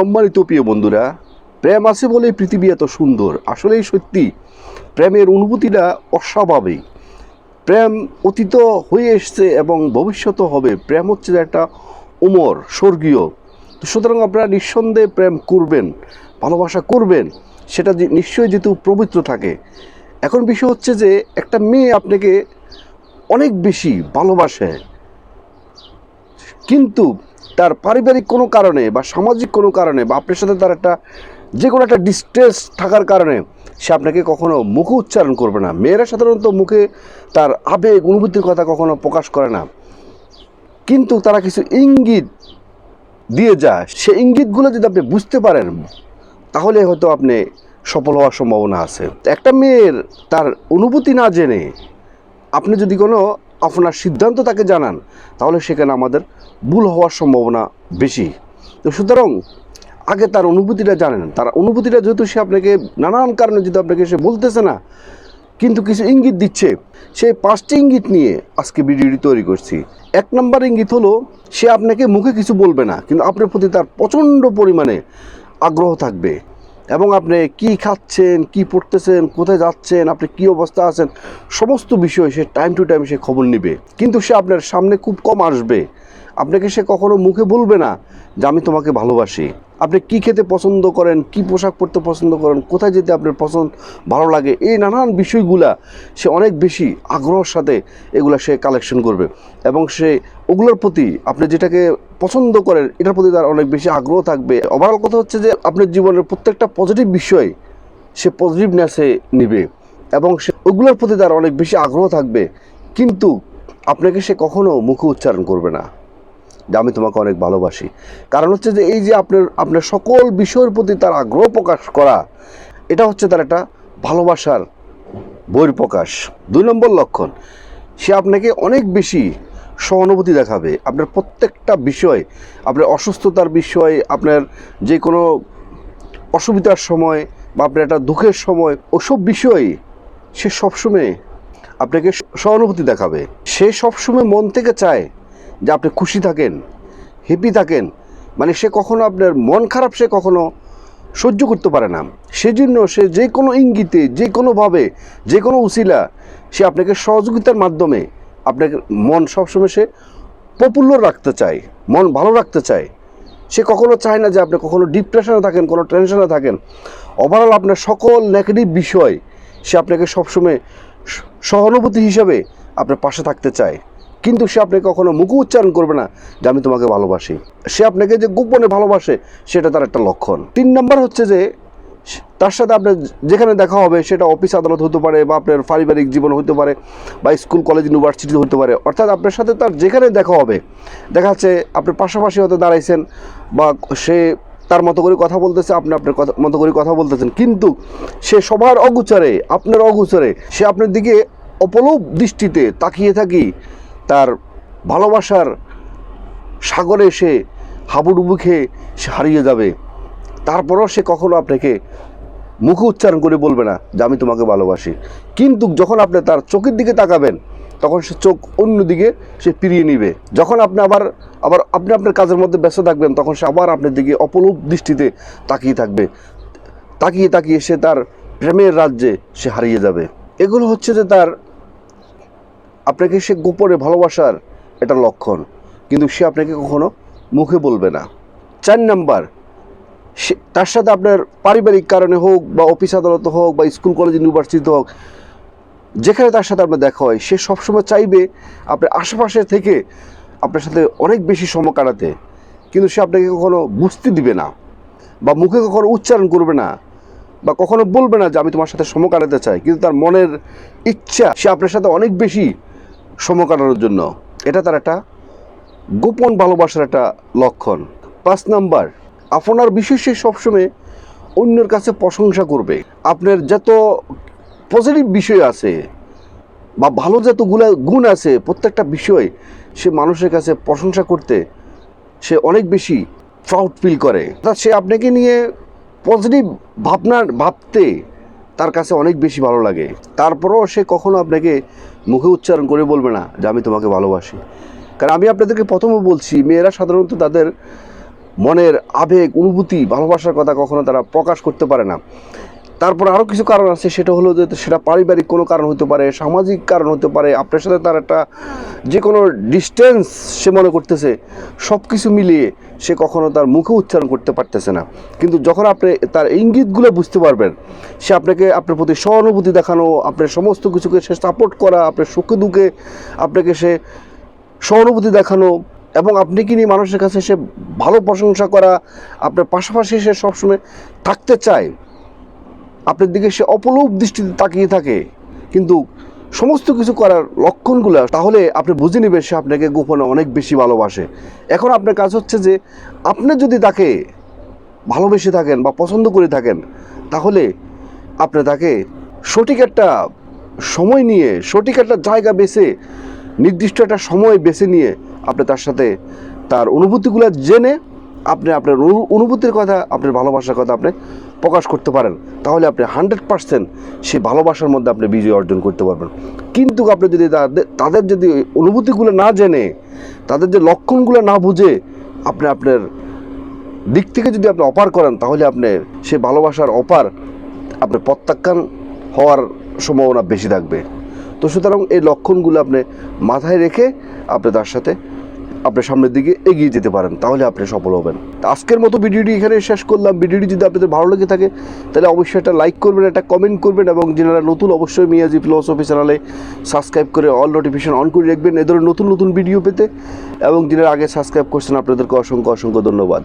সম্মানিত প্রিয় বন্ধুরা, প্রেম আছে বলেই পৃথিবী এত সুন্দর। আসলেই সত্যি, প্রেমের অনুভূতিটা অস্বাভাবিক। প্রেম অতীত হয়ে এসছে এবং ভবিষ্যতও হবে। প্রেম হচ্ছে একটা উমর, স্বর্গীয়। সুতরাং আপনারা নিঃসন্দেহে প্রেম করবেন, ভালোবাসা করবেন, সেটা নিশ্চয়ই যেহেতু পবিত্র থাকে। এখন বিষয় হচ্ছে যে, একটা মেয়ে আপনাকে অনেক বেশি ভালোবাসে। কিন্তু তার পারিবারিক কোনো কারণে বা সামাজিক কোনো কারণে বা আপনার সাথে তার একটা যে কোনো একটা ডিস্টেন্স থাকার কারণে সে আপনাকে কখনো মুখে উচ্চারণ করবে না। মেয়েরা সাধারণত মুখে তার আবেগ, অনুভূতির কথা কখনো প্রকাশ করে না। কিন্তু তারা কিছু ইঙ্গিত দিয়ে যায়। সে ইঙ্গিতগুলো যদি আপনি বুঝতে পারেন, তাহলে হয়তো আপনি সফল হওয়ার সম্ভাবনা আছে। একটা মেয়ের তার অনুভূতি না জেনে আপনি যদি কোনো আপনার সিদ্ধান্ত তাকে জানান, তাহলে সেখানে আমাদের ভুল হওয়ার সম্ভাবনা বেশি। তো সুতরাং আগে তার অনুভূতিটা জানেন। তার অনুভূতিটা যেহেতু সে আপনাকে নানান কারণে যদি আপনাকে সে বলতেছে না, কিন্তু কিছু ইঙ্গিত দিচ্ছে। সেই পাঁচটি ইঙ্গিত নিয়ে আজকে ভিডিওটি তৈরি করছি। এক নম্বর ইঙ্গিত হলো, সে আপনাকে মুখে কিছু বলবে না, কিন্তু আপনার প্রতি তার প্রচণ্ড পরিমাণে আগ্রহ থাকবে। এবং আপনি কি খাচ্ছেন, কি পড়তেছেন, কোথায় যাচ্ছেন, আপনি কি অবস্থা আছেন, সমস্ত বিষয় সে টাইম টু টাইম সে খবর নেবে। কিন্তু সে আপনার সামনে খুব কম আসবে। আপনাকে সে কখনো মুখে বলবে না যে আমি তোমাকে ভালোবাসি। আপনি কি খেতে পছন্দ করেন, কি পোশাক পরতে পছন্দ করেন, কোথায় যেতে আপনার পছন্দ ভালো লাগে, এই নানান বিষয়গুলা সে অনেক বেশি আগ্রহের সাথে এগুলা সে কালেকশন করবে। এবং সে ওগুলোর প্রতি আপনি যেটাকে পছন্দ করেন, এটার প্রতি তার অনেক বেশি আগ্রহ থাকবে। ওভারঅল কথা হচ্ছে যে আপনার জীবনের প্রত্যেকটা পজিটিভ বিষয় সে পজিটিভনেসে নিবে। এবং সে ওগুলোর প্রতি তার অনেক বেশি আগ্রহ থাকবে। কিন্তু আপনাকে সে কখনো মুখে উচ্চারণ করবে না। যে আমি তোমাকে অনেক ভালোবাসি। কারণ হচ্ছে যে এই যে আপনার আপনার সকল বিষয়ের প্রতি তার আগ্রহ প্রকাশ করা, এটা হচ্ছে তার একটা ভালোবাসার বহির্প্রকাশ দুই নম্বর লক্ষণ, সে আপনাকে অনেক বেশি সহানুভূতি দেখাবে। আপনার প্রত্যেকটা বিষয়, আপনার অসুস্থতার বিষয়, আপনার যে কোনো অসুবিধার সময় বা আপনার একটা দুঃখের সময়, ওসব বিষয়ে সে সবসময় আপনাকে সহানুভূতি দেখাবে। সে সবসময় মন থেকে চায় যে আপনি খুশি থাকেন হ্যাপি থাকেন মানে সে কখনো আপনার মন খারাপ সে কখনো সহ্য করতে পারে না। সেজন্য সে যে কোনো ইঙ্গিতে, যে কোনোভাবে যে কোনো উসিলা সে আপনাকে সহযোগিতার মাধ্যমে আপনাকে মন সবসময় সে প্রফুল্ল রাখতে চায়, মন ভালো রাখতে চায়। সে কখনো চায় না যে আপনি কখনো ডিপ্রেশনে থাকেন কোনো টেনশনে থাকেন। ওভারঅল আপনার সকল নেগেটিভ বিষয় সে আপনাকে সবসময় সহানুভূতি হিসাবে আপনার পাশে থাকতে চায়। কিন্তু সে আপনাকে কখনো মুখ উচ্চারণ করবে না যে আমি তোমাকে ভালোবাসি। সে আপনাকে যে গোপনে ভালোবাসে, সেটা তার একটা লক্ষণ। তিন নম্বর হচ্ছে যে তার সাথে আপনার যেখানে দেখা হবে, সেটা অফিস আদালত হতে পারে বা আপনার পারিবারিক জীবন হতে পারে বা স্কুল, কলেজ, ইউনিভার্সিটি হতে পারে। অর্থাৎ আপনার সাথে তার যেখানে দেখা হবে, দেখা যাচ্ছে আপনি পাশাপাশি হয়তো দাঁড়াইছেন বা সে তার মতো করে কথা বলতেছে, আপনি আপনার কথা, মতো করে কথা বলতেছেন। কিন্তু সে সবার অগুচারে, আপনার অগুচারে, সে আপনার দিকে অপলোপ দৃষ্টিতে তাকিয়ে থাকি তার ভালোবাসার সাগরে সে হাবুডুবু খেয়ে সে হারিয়ে যাবে। তারপরও সে কখনো আপনাকে মুখে উচ্চারণ করে বলবে না যে আমি তোমাকে ভালোবাসি। কিন্তু যখন আপনি তার চোখের দিকে তাকাবেন, তখন সে চোখ অন্যদিকে সে পিরিয়ে নিবে। যখন আপনি আবার আবার আপনি আপনার কাজের মধ্যে ব্যস্ত থাকবেন, তখন সে আবার আপনার দিকে অপলোপ দৃষ্টিতে তাকিয়ে থাকবে। তাকিয়ে তাকিয়ে সে তার প্রেমের রাজ্যে সে হারিয়ে যাবে। এগুলো হচ্ছে যে তার আপনাকে সে গোপনে ভালোবাসার এটা লক্ষণ, কিন্তু সে আপনাকে কখনো মুখে বলবে না। চার নাম্বার, সে, তার সাথে আপনার পারিবারিক কারণে হোক বা অফিস আদালত হোক বা স্কুল, কলেজ ইউনিভার্সিটি হোক, যেখানে তার সাথে আপনার দেখা হয়, সে সবসময় চাইবে আপনার আশেপাশে থেকে আপনার সাথে অনেক বেশি সময় কাটাতে। কিন্তু সে আপনাকে কখনো বুঝতে দিবে না বা মুখে কখনো উচ্চারণ করবে না বা কখনো বলবে না যে আমি তোমার সাথে সময় কাটাতে চাই। কিন্তু তার মনের ইচ্ছা, সে আপনার সাথে অনেক বেশি সময় কাটানোর জন্য। এটা তার একটা গোপন ভালোবাসার একটা লক্ষণ। পাঁচ নাম্বার, আপনার সে সবসময় অন্যের কাছে প্রশংসা করবে। আপনার যত পজিটিভ বিষয় আছে বা ভালো যতগুলো গুণ আছে, প্রত্যেকটা বিষয় সে মানুষের কাছে প্রশংসা করতে সে অনেক বেশি প্রাউড ফিল করে। তা সে আপনাকে নিয়ে পজিটিভ ভাবনার, ভাবতে তার কাছে অনেক বেশি ভালো লাগে। তারপরও সে কখনো আপনাকে মুখে উচ্চারণ করে বলবে না যে আমি তোমাকে ভালোবাসি। কারণ আমি আপনাদেরকে প্রথমে বলছি, মেয়েরা সাধারণত তাদের মনের আবেগ, অনুভূতি, ভালোবাসার কথা কখনো তারা প্রকাশ করতে পারে না। তারপর আরও কিছু কারণ আছে, সেটা হলো যে সেটা পারিবারিক কোনো কারণ হতে পারে, সামাজিক কারণ হতে পারে, আপনার সাথে তার একটা যে কোনো ডিস্টেন্স সে মনে করতেছে সব কিছু মিলিয়ে সে কখনো তার মুখে উচ্চারণ করতে পারতেছে না। কিন্তু যখন আপনি তার ইঙ্গিতগুলো বুঝতে পারবেন, সে আপনাকে আপনার প্রতি সহানুভূতি দেখানো, আপনার সমস্ত কিছুকে সে সাপোর্ট করা, আপনার সুখে দুঃখে আপনাকে সে সহানুভূতি দেখানো এবং আপনি কি নিয়ে মানুষের কাছে সে ভালো প্রশংসা করা, আপনার পাশাপাশি সে সবসময় থাকতে চায় আপনার দিকে সে অপলোপ দৃষ্টিতে তাকিয়ে থাকে। কিন্তু সমস্ত কিছু করার লক্ষণগুলো, তাহলে আপনি বুঝে নেবেন সে আপনাকে গোপনে অনেক বেশি ভালোবাসে। এখন আপনার কাজ হচ্ছে যে, আপনি যদি তাকে ভালোবেসে থাকেন বা পছন্দ করে থাকেন, তাহলে আপনি তাকে সঠিক একটা সময় নিয়ে, সঠিক একটা জায়গা বেছে, নির্দিষ্ট একটা সময় বেছে নিয়ে আপনি তার সাথে তার অনুভূতিগুলো জেনে আপনি আপনার অনুভূতির কথা, আপনার ভালোবাসার কথা আপনি প্রকাশ করতে পারেন। তাহলে আপনি হান্ড্রেড পার্সেন্ট সে ভালোবাসার মধ্যে আপনি বিজয় অর্জন করতে পারবেন। কিন্তু আপনি যদি তাদের তাদের যদি অনুভূতিগুলো না জেনে, তাদের যে লক্ষণগুলো না বুঝে আপনি আপনার দিক থেকে যদি আপনি অপার করেন, তাহলে আপনি সে ভালোবাসার অপার আপনার প্রত্যাখ্যান হওয়ার সম্ভাবনা বেশি থাকবে। তো সুতরাং এই লক্ষণগুলো আপনি মাথায় রেখে আপনি তার সাথে আপনি সামনের দিকে এগিয়ে যেতে পারেন, তাহলে আপনি সফল হবেন। আজকের মতো ভিডিওটি এখানে শেষ করলাম। ভিডিওটি যদি আপনাদের ভালো লেগে থাকে, তাহলে অবশ্যই একটা লাইক করবেন, একটা কমেন্ট করবেন, এবং যারা নতুন অবশ্যই মিয়াজি ফিলোসফি চ্যানেলে সাবস্ক্রাইব করে অল নোটিফিকেশন অন করে রাখবেন। এ ধরনের নতুন নতুন ভিডিও পেতে, এবং যারা আগে সাবস্ক্রাইব করছেন, আপনাদেরকে অসংখ্য অসংখ্য ধন্যবাদ।